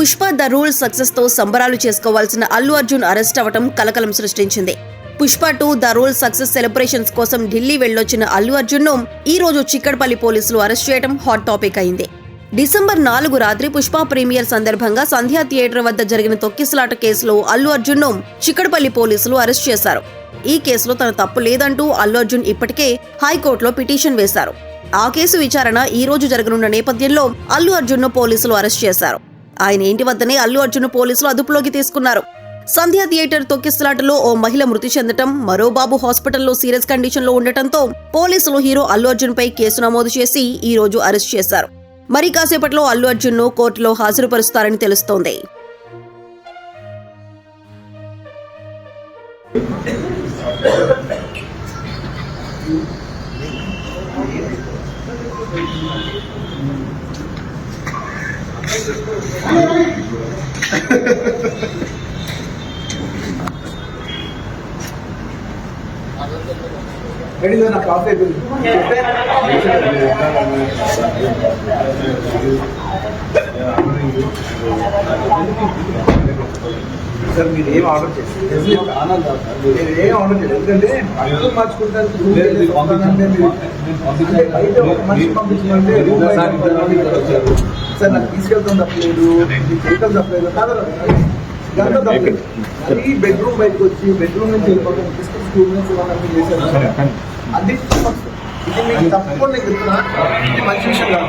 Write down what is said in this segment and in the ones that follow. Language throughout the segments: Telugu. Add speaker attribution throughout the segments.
Speaker 1: పుష్ప ద రూల్ సక్సెస్తో సంబరాలు చేసుకోవాల్సిన అల్లు అర్జున్ అరెస్ట్ అవ్వటం కలకలం సృష్టించింది. Pushpa two the rule success celebrations కోసం ఢిల్లీ వెళ్ళొచ్చిన అల్లు అర్జున్ను ఈ రోజు చిక్కడపల్లి పోలీసులు అరెస్ట్ చేయడం హాట్ టాపిక్ అయింది. డిసెంబర్ నాలుగు రాత్రి పుష్ప ప్రీమియర్ సందర్భంగా సంధ్యా థియేటర్ వద్ద జరిగిన తొక్కిసలాట కేసులో అల్లు అర్జున్ను చిక్కడపల్లి పోలీసులు అరెస్ట్ చేశారు. ఈ కేసులో తన తప్పు లేదంటూ అల్లు అర్జున్ ఇప్పటికే హైకోర్టులో పిటిషన్ వేశారు. ఆ కేసు విచారణ ఈ రోజు జరగనున్న నేపథ్యంలో అల్లు అర్జున్ను పోలీసులు అరెస్ట్ చేశారు. ఆయన ఇంటి వద్దనే అల్లు అర్జున్ పోలీసులు అదుపులోకి తీసుకున్నారు. సంధ్యా థియేటర్ తొక్కిసలాటలో ఓ మహిళ మృతి చెందటం మరో బాబు హాస్పిటల్లో సీరియస్ కండిషన్లో ఉండటంతో పోలీసులు హీరో అల్లు అర్జున్ పై కేసు నమోదు చేసి ఈ రోజు అరెస్ట్ చేశారు. మరి కాసేపట్లో అల్లు అర్జున్ను కోర్టులో హాజరుపరుస్తారని తెలుస్తోంది.
Speaker 2: வெளியில நான் காஃபி கொடுத்தேன் సార్ మీరు ఏం ఆర్డర్ చేస్తారు మీరు ఏం ఆర్డర్ చేయలేదు ఎందుకంటే అర్థం బయట ఒక మనిషి పంపించమంటే. సార్ నాకు తీసుకెళ్తాం తప్పలేదు. చేయటం తప్పలేదు. కాదు తప్పలేదు బెడ్రూమ్ బయటకు వచ్చి బెడ్రూమ్ నుంచి వెళ్ళిపోతాం తీసుకుని స్కూల్ నుంచి చేశారు? అది తప్పు. ఇది మీకు తప్పకుండా నేను చెప్తున్నా. ఇది మంచి విషయం కాదు.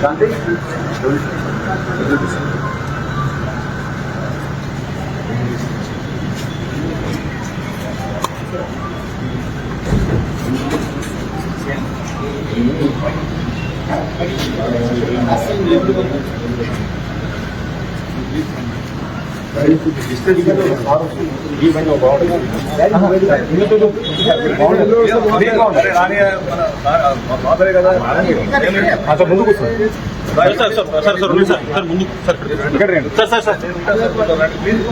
Speaker 2: Sandy?
Speaker 3: Thank you. sir sir sir sir sir sir sir ముందు సార్ ఇక్కడ రండి సార్ సార్ సార్ బాగుండదు బాగుంటుంది అందుకనే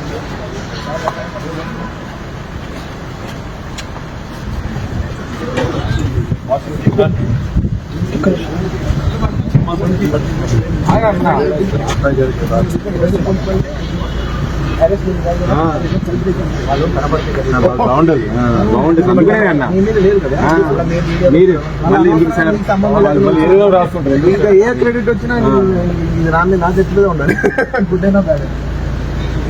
Speaker 3: అన్న
Speaker 2: మీ మీద మీడియా-
Speaker 3: మీరు మళ్ళీ ఎందుకు రాసుకుంటారు
Speaker 2: ఏ క్రెడిట్ వచ్చినా నా మీద నా చేతిలో ఉండాలి. గుడ్ అయినా.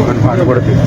Speaker 2: మనం
Speaker 3: పాట కొడుతుంది